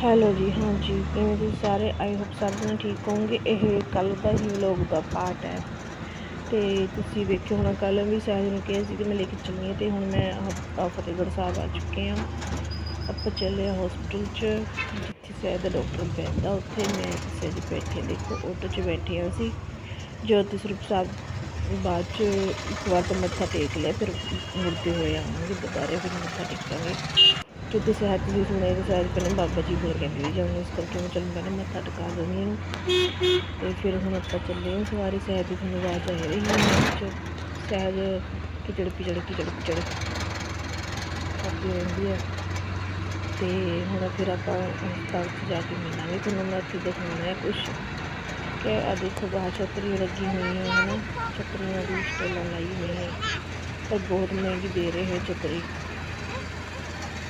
Hello ਜੀ ਹਾਂਜੀ ਕਿਵੇਂ ਤੁਸੀਂ ਸਾਰੇ? ਆਈ ਹੋਪ ਸਭ ਜਣੇ ਠੀਕ ਹੋਵੋਗੇ। ਇਹ ਕੱਲ ਦਾ ਹੀ ਵਲੌਗ ਦਾ ਪਾਰਟ ਹੈ। ਤੇ ਤੁਸੀਂ ਵੇਖਿਓ ਹੁਣ ਕੱਲ ਵੀ ਸਹਿਜ ਨੂੰ ਕਿਹਾ ਸੀ ਕਿ ਮੈਂ ਲੈ ਕੇ ਚੱਲਣੀ ਹੈ ਤੇ ਹੁਣ ਮੈਂ ਆਹ ਫਤਿਹਗੜ੍ਹ ਸਾਹਿਬ ਆ ਚੁੱਕੇ ਹਾਂ। ਆਪਾਂ ਚੱਲੇ ਆ ਹਸਪੀਟਲ 'ਚ, ਜਿੱਥੇ ਸਹਿਜ ਦਾ ਡਾਕਟਰ ਬੈਠਦਾ, ਉੱਥੇ ਮੈਂ ਸਹਿਜ ਬੈਠੇ, ਦੇਖੋ ਆਟੋ 'ਚ ਬੈਠੇ ਹਾਂ ਅਸੀਂ। ਜੋਤੀ ਸਰੂਪ ਸਾਹਿਬ ਬਾਅਦ 'ਚ ਇੱਕ ਵਾਰ ਤਾਂ ਮੱਥਾ ਟੇਕ ਲਿਆ, ਫਿਰ ਮੁੜਦੇ ਹੋਏ ਆਵਾਂਗੇ, ਦੁਬਾਰੇ ਫਿਰ ਮੱਥਾ ਟੇਕਾਂਗੇ। ਕਿਉਂਕਿ ਸਹਿਤ ਦੀ ਸੁਣੇ ਤੇ ਸਹਿਤ ਪਹਿਲਾਂ ਬਾਬਾ ਜੀ ਕੋਲ ਕਹਿੰਦੇ ਵੀ ਜਾਊਂਗੀ, ਇਸ ਕਰਕੇ ਮੈਂ ਚੱਲ ਪਹਿਲਾਂ ਮੱਥਾ ਟਿਕਾ ਦਿੰਦੀ ਹਾਂ। ਤੇ ਫਿਰ ਹੁਣ ਆਪਾਂ ਚੱਲੇ ਹਾਂ ਸਵਾਰੀ ਸਾਹਿਬ ਦੀ ਤੁਹਾਨੂੰ ਆਵਾਜ਼ ਆ ਰਹੀ ਹੈ ਵਿੱਚ ਸਹਿਜ ਕਿਚੜ ਪਿਚੜ ਕਿਚੜ ਪਿਚੜ ਕਰਦੀ ਰਹਿੰਦੀ ਹੈ। ਤੇ ਹੁਣ ਫਿਰ ਆਪਾਂ ਹਸਪਤਾਲ 'ਚ ਜਾ ਕੇ ਮਿਲਾਂਗੇ, ਤੁਹਾਨੂੰ ਮੈਂ ਇੱਥੇ ਦਿਖਾਉਣਾ ਹੈ ਕੁਛ। ਕਿ ਆ ਦੇਖੋ ਬਾਹਰ ਛਤਰੀ ਲੱਗੀ ਹੋਈ ਹੈ, ਹਨ। ਛਤਰੀਆਂ ਦੀ ਸਟਾਲਾਂ ਲਾਈ ਹੋਈ ਹੈ ਪਰ ਬਹੁਤ ਮਹਿੰਗੀ ਦੇ ਰਹੇ ਹੈ ਛਤਰੀ।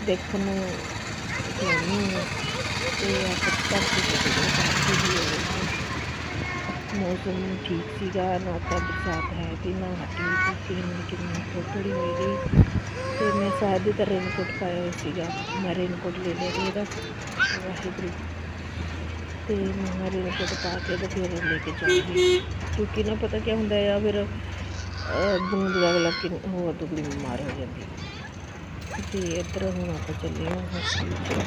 ਦੇਖਣ ਨੂੰ ਸੋਹਣੀ ਹੈ ਤੇ ਆਪਾਂ ਧਰਤੀ ਮੌਸਮ ਠੀਕ ਸੀਗਾ, ਨਾ ਤਾਂ ਬਰਸਾਤ ਹੈ ਤੇ ਨਾ ਹਟੀ ਹੋਈ ਕਿੰਨੀ ਕਿੰਨੀ ਥੋੜੀ ਹੋਈ ਗਈ ਤੇ ਮੈਂ ਸ਼ਾਇਦ ਹੀ ਤਾਂ ਰੇਨਕੋਟ ਪਾਇਆ ਹੋਇਆ ਸੀਗਾ। ਮੈਂ ਰੇਨਕੋਟ ਲੈ ਲਿਆ ਸੀ ਇਹਦਾ। ਵਾਹਿਗੁਰੂ। ਤੇ ਮੈਂ ਰੇਨਕੋਟ ਪਾ ਕੇ ਤੇ ਫਿਰ ਲੈ ਕੇ ਜਾਊਂਗੀ। ਕਿਉਂਕਿ ਨਾ ਪਤਾ ਕੀ ਹੁੰਦਾ ਆ, ਫਿਰ ਬੂੰਦ ਲੱਗ ਲੱਗ ਕੇ ਹੋਰ ਦੁਗਣੀ ਬਿਮਾਰ ਹੋ ਜਾਂਦੀ। ਤੇ ਇੱਧਰ ਹੁਣ ਆਪਾਂ ਚੱਲੇ ਹਾਂ ਹਸਪੀਟਲ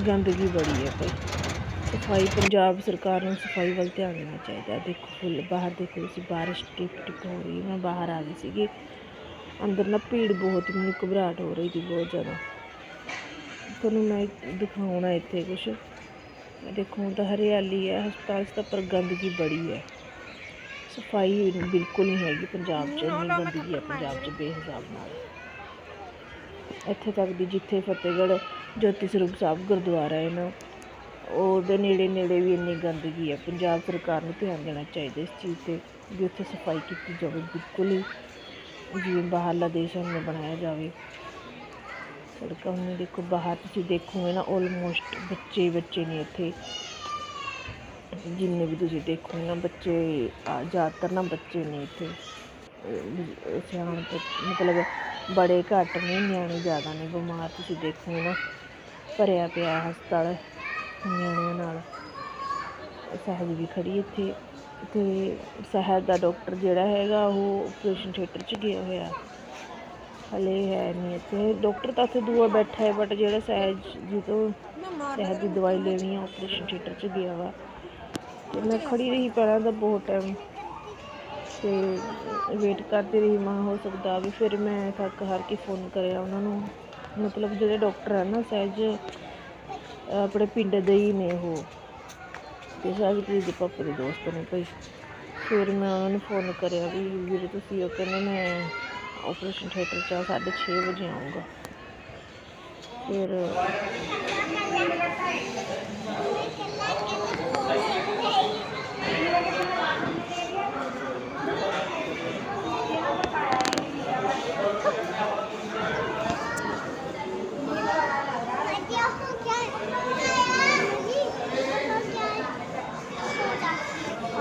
ਗੰਦਗੀ ਬੜੀ ਹੈ ਭਾਈ ਸਫ਼ਾਈ ਪੰਜਾਬ ਸਰਕਾਰ ਨੂੰ ਸਫ਼ਾਈ ਵੱਲ ਧਿਆਨ ਦੇਣਾ ਚਾਹੀਦਾ ਦੇਖੋ ਫੁੱਲ ਬਾਹਰ ਦੇਖੋ ਤੁਸੀਂ ਬਾਰਿਸ਼ ਟਿਪ ਟਿਪ ਹੋ ਰਹੀ ਹੈ ਮੈਂ ਬਾਹਰ ਆ ਗਈ ਸੀਗੀ ਅੰਦਰ ਨਾ ਭੀੜ ਬਹੁਤ ਮੈਨੂੰ ਘਬਰਾਹਟ ਹੋ ਰਹੀ ਸੀ ਬਹੁਤ ਜ਼ਿਆਦਾ ਤੁਹਾਨੂੰ ਮੈਂ ਦਿਖਾਉਣਾ ਇੱਥੇ ਕੁਛ। ਦੇਖੋ ਤਾਂ ਹਰਿਆਲੀ ਹੈ, ਹਸਪਤਾਲ 'ਚ ਤਾਂ ਪਰ ਗੰਦਗੀ ਬੜੀ ਹੈ। ਸਫ਼ਾਈ ਬਿਲਕੁਲ ਨਹੀਂ ਹੈਗੀ ਪੰਜਾਬ 'ਚ, ਇੰਨੀ ਗੰਦਗੀ ਹੈ ਪੰਜਾਬ 'ਚ ਬੇਹਿਸਾਬ ਨਾਲ। ਇੱਥੇ ਤੱਕ ਦੀ ਜਿੱਥੇ ਫਤਿਹਗੜ੍ਹ ਜੋਤੀ ਸਰੂਪ ਸਾਹਿਬ ਗੁਰਦੁਆਰਾ ਹੈ ਨਾ, ਉਹਦੇ ਨੇੜੇ ਨੇੜੇ ਵੀ ਇੰਨੀ ਗੰਦਗੀ ਹੈ। ਪੰਜਾਬ ਸਰਕਾਰ ਨੂੰ ਧਿਆਨ ਦੇਣਾ ਚਾਹੀਦਾ ਇਸ ਚੀਜ਼ 'ਤੇ ਵੀ ਉੱਥੇ ਸਫ਼ਾਈ ਕੀਤੀ ਜਾਵੇ, ਬਿਲਕੁਲ ਹੀ। ਜਿਵੇਂ ਬਾਹਰਲਾ ਦੇਸ਼ ਨੂੰ ਬਣਾਇਆ ਜਾਵੇ। ਸੜਕਾਂ ਹੁਣ ਦੇਖੋ ਬਾਹਰ ਤੁਸੀਂ ਦੇਖੋਗੇ ਨਾ ਆਲਮੋਸਟ ਬੱਚੇ ਬੱਚੇ ਨੇ ਇੱਥੇ। ਜਿੰਨੇ ਵੀ ਤੁਸੀਂ ਦੇਖੋਗੇ ਨਾ ਬੱਚੇ ਆ, ਜ਼ਿਆਦਾਤਰ ਨਾ ਬੱਚੇ ਨੇ ਇੱਥੇ। ਸਿਆਣ ਮਤਲਬ ਬੜੇ ਘੱਟ ਨੇ ਨਿਆਣੇ ਜ਼ਿਆਦਾ ਨੇ ਬਿਮਾਰ ਤੁਸੀਂ ਦੇਖੋਗੇ ਨਾ। ਭਰਿਆ ਪਿਆ ਹਸਪਤਾਲ ਨਿਆਣਿਆਂ ਨਾਲ। ਸਹਿਜ ਵੀ ਖੜੀ ਇੱਥੇ। ਤੇ ਸਹਿਜ ਦਾ ਡਾਕਟਰ ਜਿਹੜਾ ਹੈਗਾ ਉਹ ਆਪਰੇਸ਼ਨ ਥੀਏਟਰ 'ਚ ਗਿਆ ਹੋਇਆ। ਹਲੇ ਹੈ ਨਹੀਂ ਇੱਥੇ। ਡਾਕਟਰ ਤਾਂ ਇੱਥੇ ਦੂਆ ਬੈਠਾ ਹੈ ਬਟ ਜਿਹੜਾ ਸਹਿਜ ਜੀ ਤੋਂ ਸਹਿਜ ਦੀ ਦਵਾਈ ਲੈਣੀ ਆ ਆਪਰੇਸ਼ਨ ਥੀਏਟਰ 'ਚ ਗਿਆ ਵਾ। ਤੇ ਮੈਂ ਖੜੀ ਰਹੀ ਪਹਿਲਾਂ ਤਾਂ ਬਹੁਤ ਟਾਈਮ ਤੇ ਵੇਟ ਕਰਦੀ ਰਹੀ, ਮਾਂ ਹੋ ਸਕਦਾ ਵੀ ਫਿਰ ਮੈਂ ਥੱਕ ਹਾਰ ਕੇ ਫੋਨ ਕਰਿਆ ਉਹਨਾਂ ਨੂੰ। ਮਤਲਬ ਜਿਹੜੇ ਡਾਕਟਰ ਹੈ ਨਾ ਸਹਿਜ, ਆਪਣੇ ਪਿੰਡ ਦੇ ਹੀ ਨੇ ਉਹ। ਤੇ ਸਾਹਿਬਪ੍ਰੀਤ ਦੇ ਪਾਪੇ ਦੇ ਦੋਸਤ ਨੇ ਭਾਈ। ਫਿਰ ਮੈਂ ਉਹਨਾਂ ਨੂੰ ਫੋਨ ਕਰਿਆ ਵੀ ਵੀਰੇ ਤੁਸੀਂ ਉਹ ਕਹਿੰਦੇ ਮੈਂ ਆਪਰੇਸ਼ਨ ਥੀਏਟਰ 'ਚ ਸਾਢੇ ਛੇ ਵਜੇ ਆਊਂਗਾ। ਫਿਰ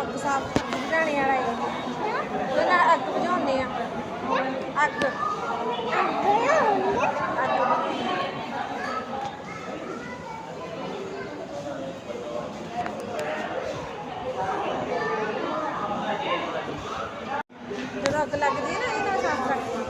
ਅੱਗ ਸਾਫ਼ ਬੁਝਾਣੇ ਵਾਲਾ ਹੈ ਉਹਦੇ ਨਾਲ ਅੱਗ ਬੁਝਾਉਂਦੇ ਆ ਅੱਗ ਜਦੋਂ ਲੱਗਦੀ ਹੈ ਨਾ, ਇਹ ਸਾਫ਼ ਰੱਖਦੇ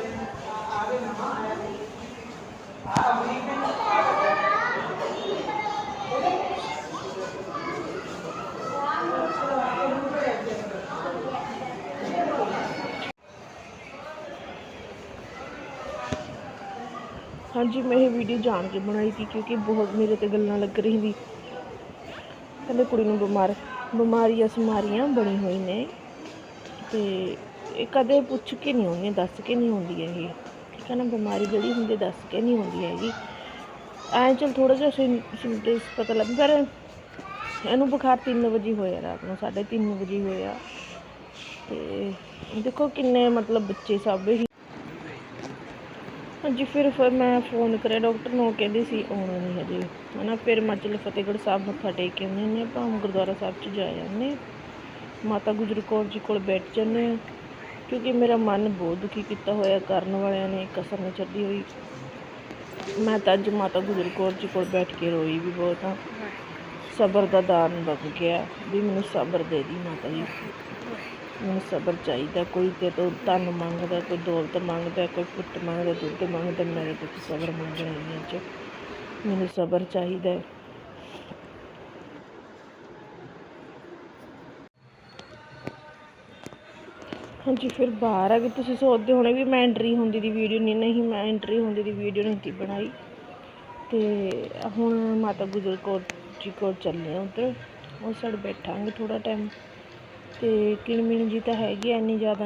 ਹਾਂਜੀ, ਮੈਂ ਇਹ ਵੀਡੀਓ ਜਾਣ ਕੇ ਬਣਾਈ ਸੀ ਕਿਉਂਕਿ ਬਹੁਤ ਮੇਰੇ ਤੇ ਗੱਲਾਂ ਲੱਗ ਰਹੀ ਸੀ। ਕਹਿੰਦੇ ਕੁੜੀ ਨੂੰ ਬਿਮਾਰ ਬਿਮਾਰੀਆਂ ਸਮਾਰੀਆਂ ਬਣੀ ਹੋਈ ਨੇ। ਤੇ ਇਹ ਕਦੇ ਪੁੱਛ ਕੇ ਨਹੀਂ ਹੁੰਦੀਆਂ ਦੱਸ ਕੇ ਨਹੀਂ ਹੁੰਦੀ ਇਹ। ਠੀਕ ਹੈ ਨਾ, ਬਿਮਾਰੀ ਜਿਹੜੀ ਹੁੰਦੀ ਦੱਸ ਕੇ ਨਹੀਂ ਹੁੰਦੀ ਹੈਗੀ। ਐਂ ਚਲ ਥੋੜਾ ਜਿਹਾ ਸਿੰਪਟਮਸ ਪਤਾ ਲੱਗ, ਪਰ ਇਹਨੂੰ ਬੁਖਾਰ 3 ਵਜੇ ਹੋਇਆ ਰਾਤ ਨੂੰ 3:30 ਵਜੇ ਹੋਇਆ। ਤੇ ਦੇਖੋ ਕਿੰਨੇ ਮਤਲਬ ਬੱਚੇ ਸਭ ਹੀ। ਹਾਂਜੀ, ਫਿਰ ਫਿਰ ਮੈਂ ਫੋਨ ਕਰਿਆ, ਡਾਕਟਰ ਨੂੰ, ਉਹ ਕਹਿੰਦੇ ਸੀ ਆਉਣਾ ਨਹੀਂ ਹਜੇ। ਹਨਾ, ਫਿਰ ਮੈਂ ਫਤਿਹਗੜ੍ਹ ਸਾਹਿਬ ਮੱਥਾ ਟੇਕ ਕੇ ਆਉਂਦੇ ਹੁੰਦੇ ਹਾਂ ਆਪਾਂ ਗੁਰਦੁਆਰਾ ਸਾਹਿਬ 'ਚ ਜਾ ਜਾਂਦੇ ਮਾਤਾ ਗੁਜਰ ਕੌਰ ਜੀ ਕੋਲ ਬੈਠ ਜਾਂਦੇ ਹਾਂ। ਕਿਉਂਕਿ ਮੇਰਾ ਮਨ ਬਹੁਤ ਦੁਖੀ ਕੀਤਾ ਹੋਇਆ ਕਰਨ ਵਾਲਿਆਂ ਨੇ, ਕਸਰ ਨਹੀਂ ਛੱਡੀ ਹੋਈ। ਮੈਂ ਤਾਂ ਅੱਜ ਮਾਤਾ ਗੁਜਰ ਕੌਰ ਜੀ ਕੋਲ ਬੈਠ ਕੇ ਰੋਈ ਵੀ ਬਹੁਤ ਹਾਂ। ਸਬਰ ਦਾ ਦਾਨ ਬਗ ਗਿਆ ਵੀ ਮੈਨੂੰ ਸਬਰ ਦੇ ਦੀ ਮਾਤਾ ਜੀ। ਮੈਨੂੰ ਸਬਰ ਚਾਹੀਦਾ, ਕੋਈ ਤੇ ਤੋਂ ਧਨ ਮੰਗਦਾ, ਕੋਈ ਦੌਲਤ ਮੰਗਦਾ, ਕੋਈ ਪੁੱਤ ਮੰਗਦਾ, ਦੁੱਧ ਮੰਗਦਾ, ਮੇਰੇ ਤੋਂ ਸਬਰ ਮੰਗਣਾ ਨਹੀਂ 'ਚ ਮੈਨੂੰ ਸਬਰ ਚਾਹੀਦਾ ਹਾਂਜੀ, ਫਿਰ ਬਾਹਰ ਆ ਗਏ ਤੁਸੀਂ ਸੋਚਦੇ ਹੋਣੇ ਵੀ ਮੈਂ ਐਂਟਰੀ ਹੁੰਦੀ ਦੀ ਵੀਡੀਓ ਨਹੀਂ ਨਹੀਂ ਮੈਂ ਐਂਟਰੀ ਹੁੰਦੀ ਦੀ ਵੀਡੀਓ ਨਹੀਂ ਸੀ ਬਣਾਈ। ਤੇ ਹੁਣ ਮਾਤਾ ਗੁਜਰ ਕੌਰ ਜੀ ਕੋਲ ਚੱਲੇ ਆ ਉੱਧਰ। ਉਹ ਸਾਈਡ ਬੈਠਾਂਗੇ ਥੋੜਾ ਟਾਈਮ ਤੇ ਕਿਣਮਿਣ ਜੀ ਤਾਂ ਹੈਗੀ ਐ ਇੰਨੀ ਜ਼ਿਆਦਾ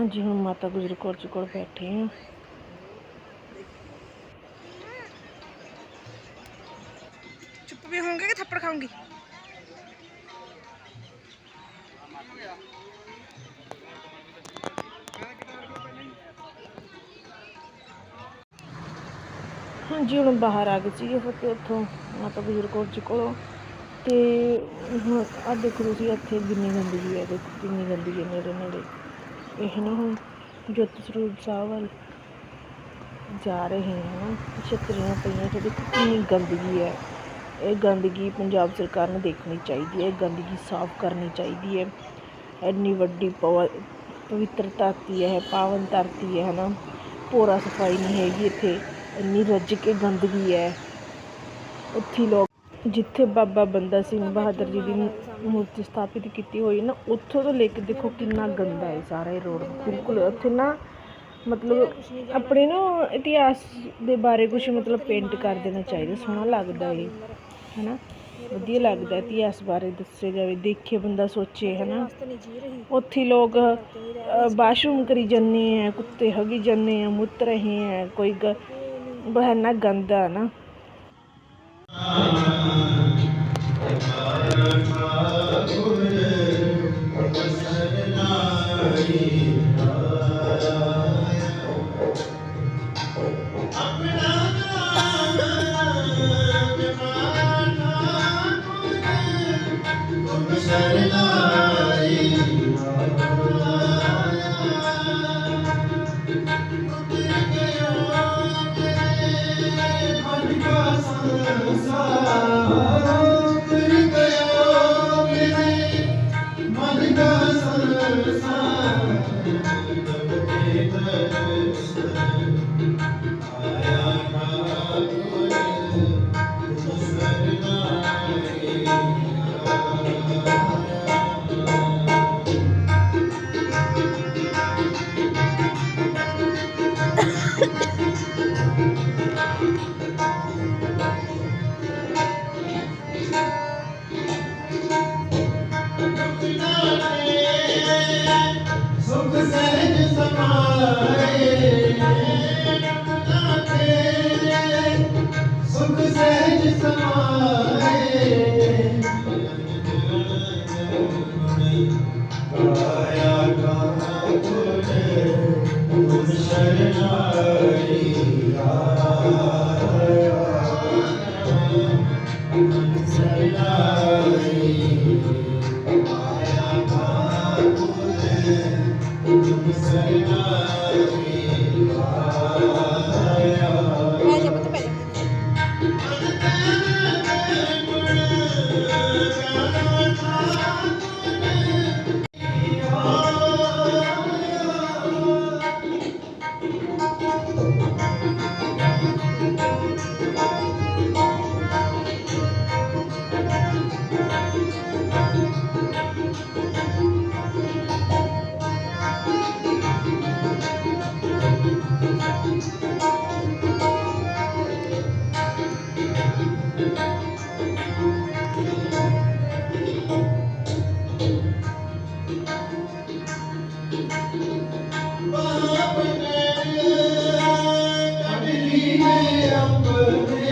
ਹਾਂਜੀ ਹੁਣ ਮਾਤਾ ਗੁਜਰ ਕੌਰ ਜੀ ਕੋਲ ਬੈਠੇ ਆ। ਚੁੱਪ ਵੀ ਹੋਣਗੇ ਕਿ ਥੱਪੜ ਖਾਉਂਗੀ ਹਾਂਜੀ ਹੁਣ ਬਾਹਰ ਆ ਗਏ ਸੀਗੇ ਫਿਰ ਉੱਥੋਂ ਮਾਤਾ ਗੁਜਰ ਕੌਰ ਜੀ ਕੋਲੋਂ। ਤੇ ਹੁਣ ਆ ਦੇਖੋ ਤੁਸੀਂ ਇੱਥੇ ਕਿੰਨੀ ਗੰਦਗੀ ਹੈ ਦੇਖੋ ਕਿੰਨੀ ਗੰਦਗੀ ਹੈ ਨੇੜੇ ਨੇੜੇ ਇਹ ਨਾ ਹੁਣ ਜੋਤੀ ਸਰੂਪ ਸਾਹਿਬ ਵੱਲ ਜਾ ਰਹੇ ਹਾਂ ਛਤਰੀਆਂ ਪਈਆਂ ਤੇ ਕਿੰਨੀ ਗੰਦਗੀ ਹੈ। ਇਹ ਗੰਦਗੀ ਪੰਜਾਬ ਸਰਕਾਰ ਨੂੰ ਦੇਖਣੀ ਚਾਹੀਦੀ ਹੈ, ਇਹ ਗੰਦਗੀ ਸਾਫ਼ ਕਰਨੀ ਚਾਹੀਦੀ ਹੈ। ਇੰਨੀ ਵੱਡੀ ਪਵ, ਪਵਿੱਤਰ ਧਰਤੀ ਹੈ, ਪਾਵਨ ਧਰਤੀ ਹੈ ਨਾ ਪੂਰਾ ਸਫ਼ਾਈ ਨਹੀਂ ਹੈਗੀ ਇੱਥੇ, ਇੰਨੀ ਰੱਜ ਕੇ ਗੰਦਗੀ ਹੈ। ਉੱਥੇ ਲੋਕ ਜਿੱਥੇ ਬਾਬਾ ਬੰਦਾ ਸਿੰਘ ਬਹਾਦਰ ਜੀ ਦੀ ਮੂਰਤੀ ਸਥਾਪਿਤ ਕੀਤੀ ਹੋਈ ਨਾ, ਉੱਥੋਂ ਤੋਂ ਲੈ ਕੇ ਦੇਖੋ ਕਿੰਨਾ ਗੰਦਾ ਹੈ ਸਾਰਾ ਇਹ ਰੋਡ। ਬਿਲਕੁਲ ਉੱਥੇ ਨਾ ਮਤਲਬ ਆਪਣੇ ਨਾ ਇਤਿਹਾਸ ਦੇ ਬਾਰੇ ਕੁਝ ਮਤਲਬ ਪੇਂਟ ਕਰ ਦੇਣਾ ਚਾਹੀਦਾ, ਸੋਹਣਾ ਲੱਗਦਾ ਇਹ, ਹੈਨਾ? ਵਧੀਆ ਲੱਗਦਾ ਇਤਿਹਾਸ ਬਾਰੇ ਦੱਸਿਆ ਜਾਵੇ, ਦੇਖੇ ਬੰਦਾ ਸੋਚੇ, ਹੈਨਾ? ਤੇ ਉੱਥੇ ਲੋਕ ਬਾਥਰੂਮ ਕਰੀ ਜਾਂਦੇ ਆ, ਕੁੱਤੇ ਹਗੀ ਜਾਂਦੇ ਆ, ਮੁੱਤ ਰਹੇ ਆ, ਕੋਈ ਗ- ਬਹਾਨਾ ਗੰਦਾ ਨਾ। Thank you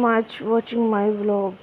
much watching my vlog